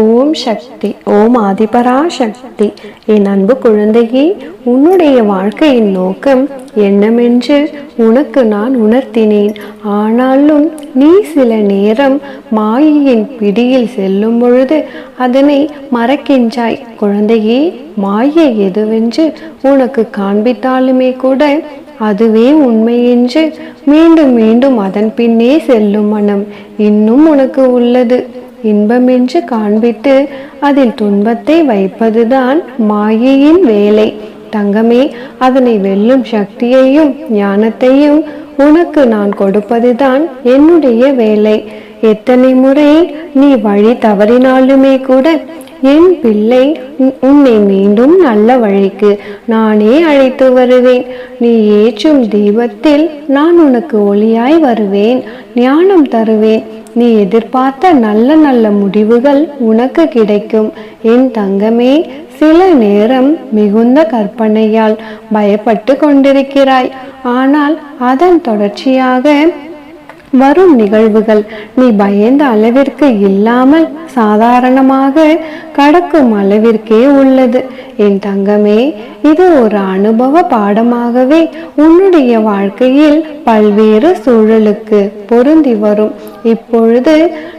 ஓம் சக்தி ஓம் ஆதிபரா சக்தி என் அன்பு குழந்தையே உன்னுடைய வாழ்க்கையின் நோக்கம் என்னமென்று உனக்கு நான் உணர்த்தினேன். ஆனாலும் நீ சில நேரம் மாயையின் பிடியில் செல்லும் பொழுது அதனை மறக்கின்றாய். குழந்தையே மாயை எதுவென்று உனக்கு காண்பித்தாலுமே கூட அதுவே உண்மை என்று மீண்டும் மீண்டும் அதன் பின்னே செல்லும் மனம் இன்னும் உனக்கு உள்ளது. இன்பமென்று காண்பித்து அதில் துன்பத்தை வைப்பதுதான் மாயையின் வேலை. தங்கமே அதனை வெல்லும் சக்தியையும் ஞானத்தையும் உனக்கு நான் கொடுப்பதுதான் என்னுடைய வேலை. எத்தனை முறை நீ வழி தவறினாலுமே கூட என் பிள்ளை உன்னை மீண்டும் நல்ல வழிக்கு நானே அழைத்து வருவேன். நீ ஏற்றும் தீபத்தில் நான் உனக்கு ஒளியாய் வருவேன் ஞானம் தருவேன். நீ எதிர்பார்த்த நல்ல நல்ல முடிவுகள் உனக்கு கிடைக்கும். என் தங்கமே சில நேரம் மிகுந்த கற்பனையால் பயப்பட்டு கொண்டிருக்கிறாய். ஆனால் அதன் தொடர்ச்சியாக வரும் நிகழ்வுகள். நீ பயந்த அளவிற்கு இல்லாமல் சாதாரணமாக கடக்கும் அளவிற்கே உள்ளது. என் தங்கமே இது ஒரு அனுபவ பாடமாகவே உன்னுடைய வாழ்க்கையில் பல்வேறு சூழலுக்கு பொருந்தி வரும். இப்பொழுது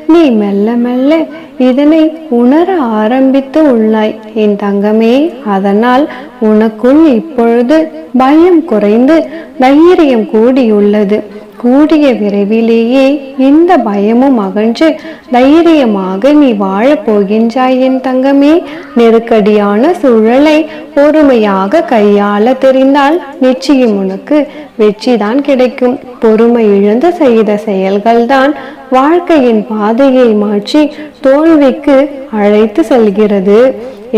நீ மெல்ல மெல்ல இதனை உணர ஆரம்பித்து உள்ளாய். என் தங்கமே அதனால் உனக்குள் இப்பொழுது பயம் குறைந்து தைரியம் கூடியுள்ளது. கூடிய விரைவிலேயே இந்த பயமும் அகன்று தைரியமாக நீ வாழப் போகின்றாய் என் தங்கமே. நெருக்கடியான சூழலை பொறுமையாக கையாள தெரிந்தால் நிச்சயம் உனக்கு வெற்றிதான் கிடைக்கும். பொறுமை இழந்து செய்த செயல்கள்தான் வாழ்க்கையின் பாதையை மாற்றி தோல்விக்கு அழைத்து செல்கிறது.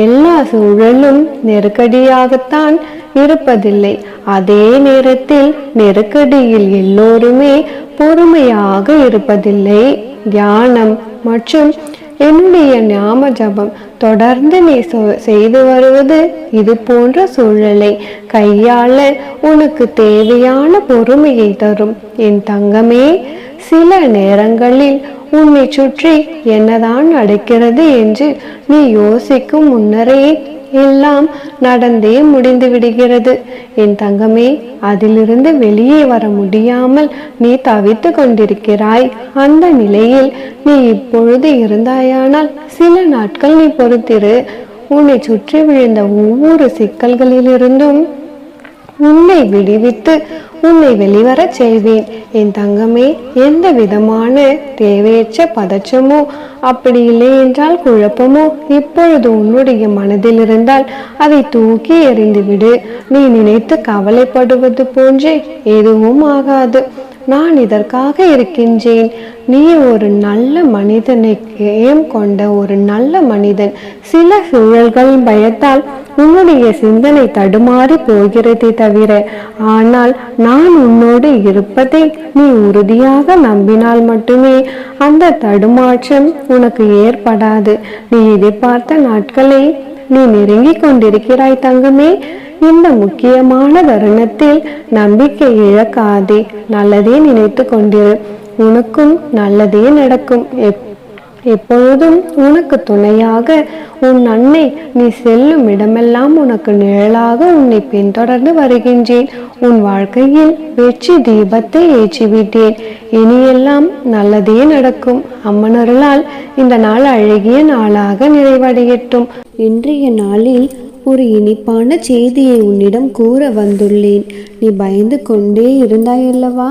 எல்லா சூழலும் நெருக்கடியாகத்தான் இருப்பதில்லை. அதே நேரத்தில் நெருக்கடியில் எல்லோருமே பொறுமையாக இருப்பதில்லை. தியானம் மற்றும் என்னுடைய ஞாபக ஜபம் தொடர்ந்து நீ செய்து வருவது இது போன்ற சூழலை கையாள உனக்கு தேவையான பொறுமையை தரும். என் தங்கமே சில நேரங்களில் உன்னை சுற்றி என்னதான் நடக்கிறது என்று நீ யோசிக்கும் முன்னரே எல்லாம் நடந்தே முடிந்து விடுகிறது. என் தங்கமே அதிலிருந்து வெளியே வர முடியாமல் நீ தவித்து கொண்டிருக்கிறாய். அந்த நிலையில் நீ இப்பொழுது இருந்தாயானால் சில நாட்கள் நீ பொறுத்திரு. உன்னை சுற்றி விழுந்த ஒவ்வொரு சிக்கல்களிலிருந்தும் உன்னை விடுவித்து உன்னை வெளிவரச் செய்வேன். என் தங்கமே எந்த விதமான தேவையற்ற பதற்றமோ அப்படி இல்லை என்றால் குழப்பமோ இப்பொழுது உன்னுடைய மனதில் இருந்தால் அதை தூக்கி எறிந்துவிடு நீ நினைத்து கவலைப்படுவது போன்றே எதுவும் ஆகாது. நான் இதற்காக இருக்கின்றேன். நீ ஒரு நல்ல மனிதனை கேம் கொண்ட ஒரு நல்ல மனிதன். சில சூழல்கள் பயத்தால் உன்னுடைய சிந்தனை தடுமாறி போகிறதே தவிர ஆனால் நான் உன்னோடு இருப்பதை நீ உறுதியாக நம்பினால் மட்டுமே அந்த தடுமாற்றம் உனக்கு ஏற்படாது. நீ எதிர்பார்த்த நாட்களை நீ நெருங்கிக் கொண்டிருக்கிறாய் தங்கமே. இந்த முக்கியமான தருணத்தில் நம்பிக்கை இழக்காதே. நல்லதே நினைத்து கொண்டிரு. உனக்கும் நல்லதே நடக்கும். எப்பொழுதும் உனக்கு துணையாக உன் அன்னை நீ செல்லும் இடமெல்லாம் உனக்கு நிழலாக உன்னை பின்தொடர்ந்து வருகின்றேன். உன் வாழ்க்கையில் வெற்றி தீபத்தை ஏற்றிவிட்டேன். இனியெல்லாம் நல்லதே நடக்கும். அம்மனருளால் இந்த நாள் அழகிய நாளாக நிறைவடையட்டும். இன்றைய நாளில் ஒரு இனிப்பான செய்தியை உன்னிடம் கூற வந்துள்ளேன். நீ பயந்து கொண்டே இருந்தாயல்லவா?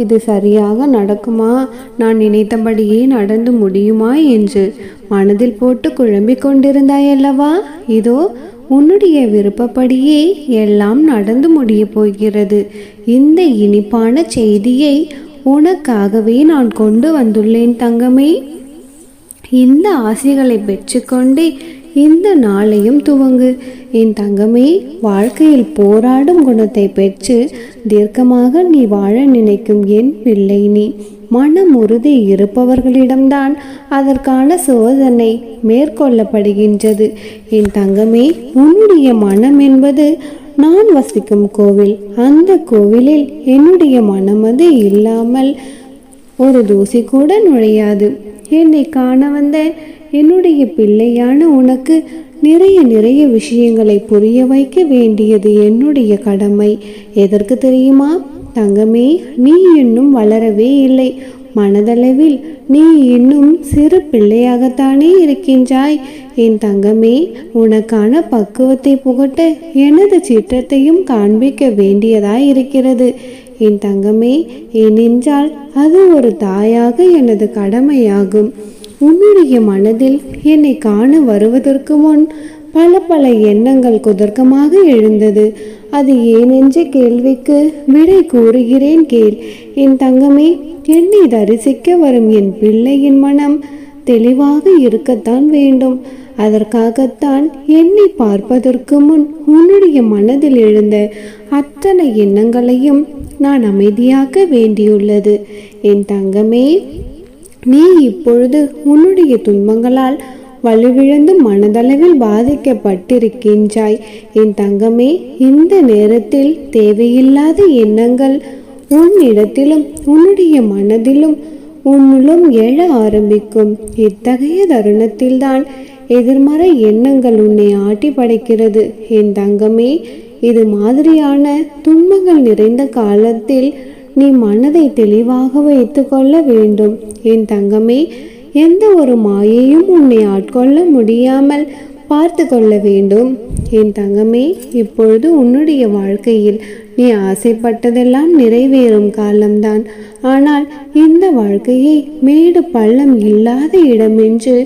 இது சரியாக நடக்குமா? நான் நினைத்தபடியே நடந்து முடியுமா என்று மனதில் போட்டு குழம்பிக் கொண்டிருந்தாயல்லவா இதோ உன்னுடைய விருப்பப்படியே எல்லாம் நடந்து முடிய போகிறது. இந்த இனிப்பான செய்தியை உனக்காகவே நான் கொண்டு வந்துள்ளேன் தங்கமே. இந்த ஆசைகளை பெற்றுக்கொண்டே இந்த நாளையும் துவங்கு. என் தங்கமே வாழ்க்கையில் போராடும் குணத்தை பெற்று தீர்க்கமாக நீ வாழ நினைக்கும் என் பிள்ளை நீ. மனம் உறுதி இருப்பவர்களிடம்தான் அதற்கான சோதனை மேற்கொள்ளப்படுகின்றது. என் தங்கமே உன்னுடைய மனம் என்பது நான் வசிக்கும் கோவில். அந்த கோவிலில் என்னுடைய மனமது இல்லாமல் ஒரு தூசி கூட நுழையாது. என்னை காண வந்த என்னுடைய பிள்ளையான உனக்கு நிறைய நிறைய விஷயங்களை புரிய வைக்க வேண்டியது என்னுடைய கடமை. எதற்கு தெரியுமா? தங்கமே நீ இன்னும் வளரவே இல்லை. மனதளவில் நீ இன்னும் சிறு பிள்ளையாகத்தானே இருக்கின்றாய். என் தங்கமே உனக்கான பக்குவத்தை புகட்ட எனது சிற்றத்தையும் காண்பிக்க வேண்டியதாய் இருக்கிறது என் தங்கமே ஏனென்றால் அது ஒரு தாயாக எனது கடமையாகும். உன்னுடைய மனதில் என்னை காண வருவதற்கு முன் பல பல எண்ணங்கள் குதர்க்கமாக எழுந்தது. அது ஏனென்ற கேள்விக்கு விடை கூறுகிறேன் கேள். என் தங்கமே என்னை தரிசிக்க வரும் என் பிள்ளையின் மனம் தெளிவாக இருக்கத்தான் வேண்டும். அதற்காகத்தான் என்னை பார்ப்பதற்கு முன் உன்னுடைய மனதில் எழுந்த அத்தனை எண்ணங்களையும் நான் அமைதியாக்க வேண்டியுள்ளது. என் தங்கமே நீ இப்பொழுது உன்னுடைய துன்பங்களால் வலுவிழந்து மனதளவில் பாதிக்கப்பட்டிருக்கின்றாய். என் தங்கமே இந்த நேரத்தில் தேவையில்லாத எண்ணங்கள் உன்னிடத்திலும் உன்னுடைய மனதிலும் உன்னுள்ளும் எழ ஆரம்பிக்கும். இத்தகைய தருணத்தில்தான் எதிர்மறை எண்ணங்கள் உன்னை ஆட்டி படைக்கிறது. என் தங்கமே இது மாதிரியான துன்பங்கள் நிறைந்த காலத்தில் நீ மனதை தெளிவாக வைத்து கொள்ள வேண்டும். என் தங்கமே எந்த ஒரு மாயையும் உன்னை ஆட்கொள்ள முடியாமல் பார்த்து கொள்ள வேண்டும். என் தங்கமே இப்பொழுது உன்னுடைய வாழ்க்கையில் நீ ஆசைப்பட்டதெல்லாம் நிறைவேறும் காலம்தான். ஆனால் இந்த வாழ்க்கையை மேடு பள்ளம் இல்லாத இடம் என்று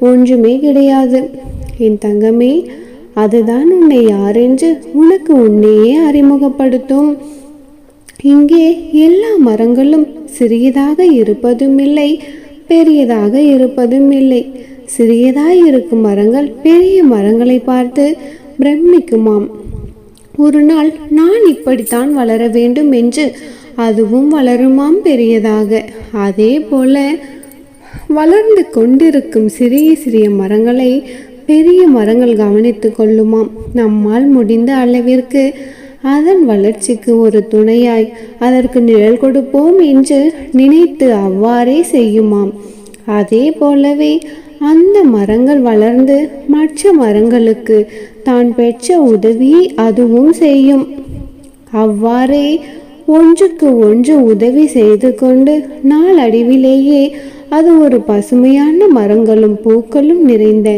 ஒன்றுமே கிடையாது. என் தங்கமே அதுதான் உன்னை யாரென்று உனக்கு உன்னையே அறிமுகப்படுத்தும். இங்கே எல்லா மரங்களும் சிறியதாக இருப்பதும் இல்லை பெரியதாக இருப்பதும் இல்லை சிறியதாய் இருக்கும் மரங்கள் பெரிய மரங்களை பார்த்து பிரமிக்குமாம். ஒரு நாள் நான் இப்படித்தான் வளர வேண்டும் என்று அதுவும் வளருமாம் பெரியதாக. அதே போல வளர்ந்து கொண்டிருக்கும் சிறிய சிறிய மரங்களை பெரிய மரங்கள் கவனித்து கொள்ளுமாம். நம்மால் முடிந்த அளவிற்கு அதன் வளர்ச்சிக்கு ஒரு துணையாய் அதற்கு நிழல் கொடுப்போம் என்று நினைத்து அவ்வாறே செய்யுமாம். அதே போலவே அந்த மரங்கள் வளர்ந்து மற்ற மரங்களுக்கு தான் பெற்ற உதவியை அதுவும் செய்யும். அவ்வாறே ஒன்றுக்கு ஒன்று உதவி செய்து கொண்டு நாளடைவிலேயே அது ஒரு பசுமையான மரங்களும் பூக்களும் நிறைந்த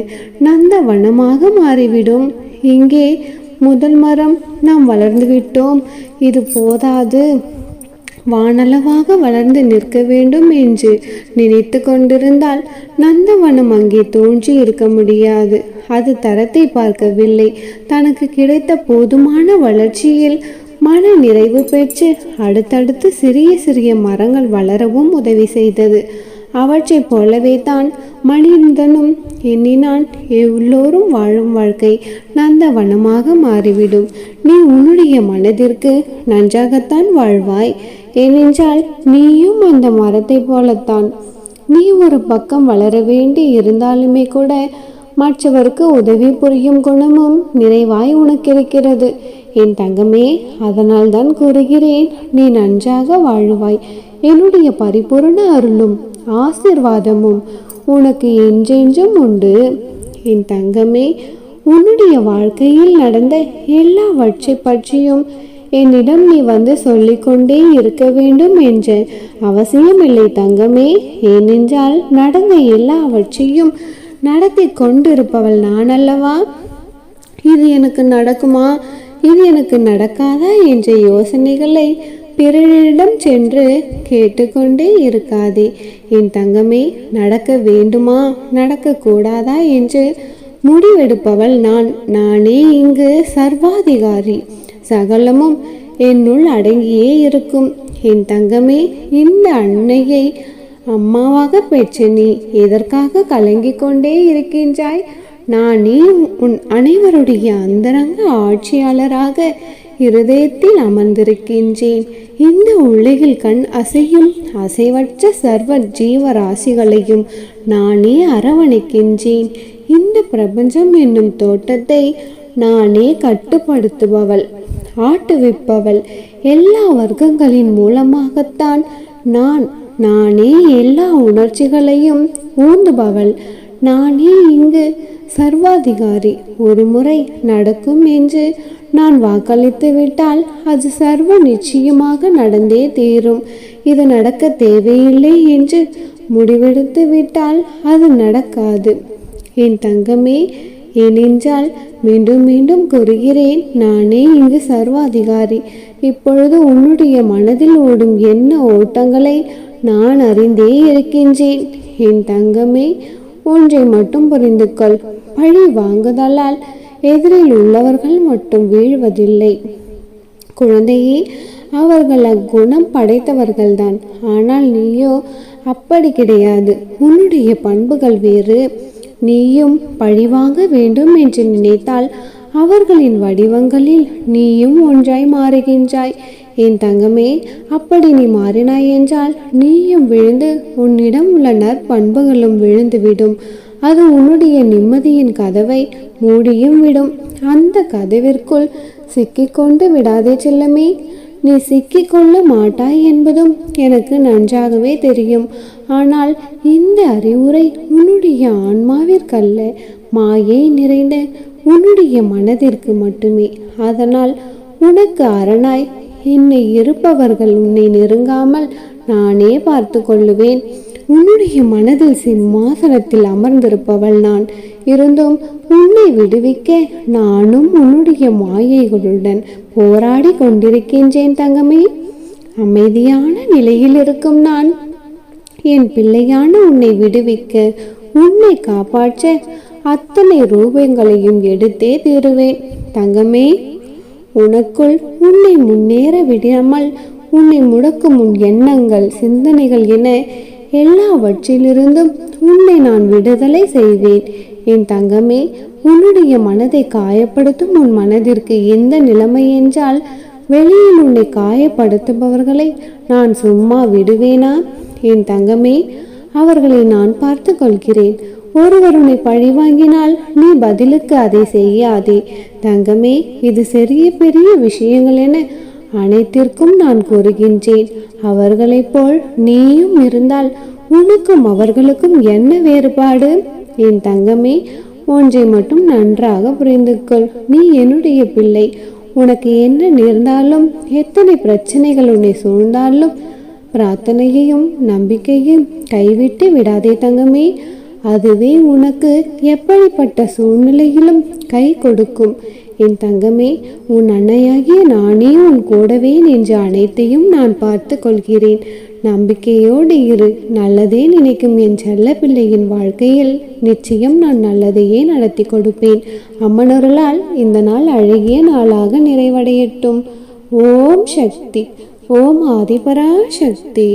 நந்தவனமாக மாறிவிடும். இங்கே முதல் மரம் நாம் வளர்ந்து விட்டோம் இது போதாது. வானளவாக வளர்ந்து நிற்க வேண்டும் என்று நினைத்து கொண்டிருந்தால் நந்தவனம் அங்கே தோன்றி இருக்க முடியாது. அது தரத்தை பார்க்கவில்லை. தனக்கு கிடைத்த போதுமான வளர்ச்சியில் மன நிறைவு பெற்று அடுத்தடுத்து சிறிய சிறிய மரங்கள் வளரவும் உதவி செய்தது. அவற்றைப் போலவே தான் மனிதனும் எண்ணினான். எல்லோரும் வாழும் வாழ்க்கை நந்தவனமாக மாறிவிடும். நீ உன்னுடைய மனதிற்கு நன்றாகத்தான் வாழ்வாய். ஏனென்றால் நீயும் அந்த மரத்தைப் போலத்தான். நீ ஒரு பக்கம் வளர வேண்டி இருந்தாலுமே கூட மற்றவருக்கு உதவி புரியும் குணமும் நிறைவாய் உனக்கு இருக்கிறது என் தங்கமே அதனால் தான் கூறுகிறேன் நீ நன்றாக வாழுவாய். என்னுடைய பரிபூரண அருளும் ஆசிர்வாதமும் உனக்கு என்றென்றும் உண்டு. என் தங்கமே உன்னுடைய வாழ்க்கையில் நடந்த எல்லாவற்றை பற்றியும் என்னிடம் நீ வந்து சொல்லிக்கொண்டே இருக்க வேண்டும் என்ற அவசியமில்லை தங்கமே. ஏனென்றால் நடந்த எல்லாவற்றையும் நடத்தி கொண்டிருப்பவள் நான் அல்லவா இது எனக்கு நடக்குமா? இது எனக்கு நடக்காதா? என்ற யோசனைகளை பிறரிடம் சென்று கேட்டுக்கொண்டே இருக்காதே. என் தங்கமே நடக்க வேண்டுமா? நடக்கக்கூடாதா என்று முடிவெடுப்பவள் நான். நானே இங்கு சர்வாதிகாரி. சகலமும் என்னுள் அடங்கியே இருக்கும். என் தங்கமே இந்த அன்னையை அம்மாவாக பெற்ற நீ எதற்காக கலங்கிக் கொண்டே இருக்கின்றாய்? நானே உன் அனைவருடைய அந்தரங்க ஆட்சியாளராக இருதயத்தில் அமர்ந்திருக்கின்றேன். இந்த உலகில் கண் அசையும் அசைவற்ற சர்வ ஜீவராசிகளையும் நானே அரவணைக்கின்றேன். இந்த பிரபஞ்சம் என்னும் தோட்டத்தை நானே கட்டுப்படுத்துபவள் ஆட்டுவிப்பவள். எல்லா வர்க்கங்களின் மூலமாகத்தான் நான் நானே எல்லா உணர்ச்சிகளையும் ஊந்துபவள். நானே இங்கு சர்வாதிகாரி. ஒரு முறை நடக்கும் என்று நான் வாக்களித்து விட்டால் அது சர்வ நிச்சயமாக நடந்தே தீரும். இது நடக்க தேவையில்லை என்று முடிவெடுத்து விட்டால் அது நடக்காது. என் தங்கமே ஏனென்றால் மீண்டும் மீண்டும் கூறுகிறேன் நானே இங்கு சர்வாதிகாரி. இப்பொழுது உன்னுடைய மனதில் ஓடும் என்ன ஓட்டங்களை நான் அறிந்தே இருக்கின்றேன். என் தங்கமே ஒன்றை மட்டும் புரிந்து கொள் பழி வாங்குதலால் எதிரில் உள்ளவர்கள் மட்டும் வீழ்வதில்லை. குழந்தையே அவர்கள் அக்குணம் படைத்தவர்கள்தான். ஆனால் நீயோ அப்படி கிடையாது. உன்னுடைய பண்புகள் வேறு. நீயும் பழிவாங்க வேண்டும் என்று நினைத்தால் அவர்களின் வடிவங்களில் நீயும் ஒன்றாய் மாறுகின்றாய். என் தங்கமே அப்படி நீ மாறினாய் என்றால் நீயும் விழுந்து உன்னிடம் உள்ள நற்பண்புகளும் விழுந்துவிடும். அது உன்னுடைய நிம்மதியின் கதவை மூடியும் விடும். அந்த கதவிற்குள் சிக்கிக்கொண்டு விடாதே செல்லமே. நீ சிக்கிக்கொள்ள மாட்டாய் என்பதும் எனக்கு நன்றாகவே தெரியும். ஆனால் இந்த அறிவுரை உன்னுடைய ஆன்மாவிற்கல்ல மாயை நிறைந்த உன்னுடைய மனதிற்கு மட்டுமே. அதனால் உனக்கு அரணாய் என்னை இருப்பவர்கள் உன்னை நெருங்காமல் நானே பார்த்து கொள்ளுவேன். உன்னுடைய மனதில் சிம்மாசனத்தில் அமர்ந்திருப்பவள் நான். இருந்தும் உன்னை விடுவிக்க நானும் உன்னுடைய மாயைகளுடன் போராடி கொண்டிருக்கின்றேன் தங்கமே. அமைதியான நிலையில் இருக்கும் நான். என் பிள்ளையான உன்னை விடுவிக்க உன்னை காப்பாற்ற அத்தனை ரூபங்களையும் எடுத்தே தீருவேன். தங்கமே. உனக்குள் உன்னை முன்னேற விடாமல் உன்னை முடக்கும் உன் எண்ணங்கள் சிந்தனைகள் என எல்லாவற்றிலிருந்தும் உன்னை நான் விடுதலை செய்வேன். என் தங்கமே உன்னுடைய மனதை காயப்படுத்தும் உன் மனதிற்கு எந்த நிலைமை என்றால் வெளியில் உன்னை காயப்படுத்துபவர்களை நான் சும்மா விடுவேனா? என் தங்கமே அவர்களை நான் பார்த்து கொள்கிறேன். ஒருவர் உன்னை பழி வாங்கினால் நீ பதிலுக்கு அதை செய்யாதே. தங்கமே இது சிறிய பெரிய விஷயங்கள் என அனைத்திற்கும் நான் கூறுகின்றேன். அவர்களைப் போல் நீயும் இருந்தால் உனக்கும் அவர்களுக்கும் என்ன வேறுபாடு? என் தங்கமே ஒன்றை மட்டும் நன்றாக புரிந்து கொள் நீ என்னுடைய பிள்ளை. உனக்கு என்ன நேர்ந்தாலும் எத்தனை பிரச்சனைகள் உன்னை சூழ்ந்தாலும் பிரார்த்தனையையும் நம்பிக்கையும் கைவிட்டு விடாதே தங்கமே. அதுவே உனக்கு எப்படிப்பட்ட சூழ்நிலையிலும் கை கொடுக்கும். என் தங்கமே உன் அன்னையாகிய நானே உன் கூடவே நின்று அனைத்தையும் நான் பார்த்து கொள்கிறேன். நம்பிக்கையோடு இரு நல்லதே நினைக்கும் என் செல்ல பிள்ளையின் வாழ்க்கையில் நிச்சயம் நான் நல்லதையே நடத்தி கொடுப்பேன். அம்மனொருளால் இந்த நாள் அழகிய நாளாக நிறைவடையட்டும். ஓம் சக்தி ஓம் ஆதிபரா சக்தி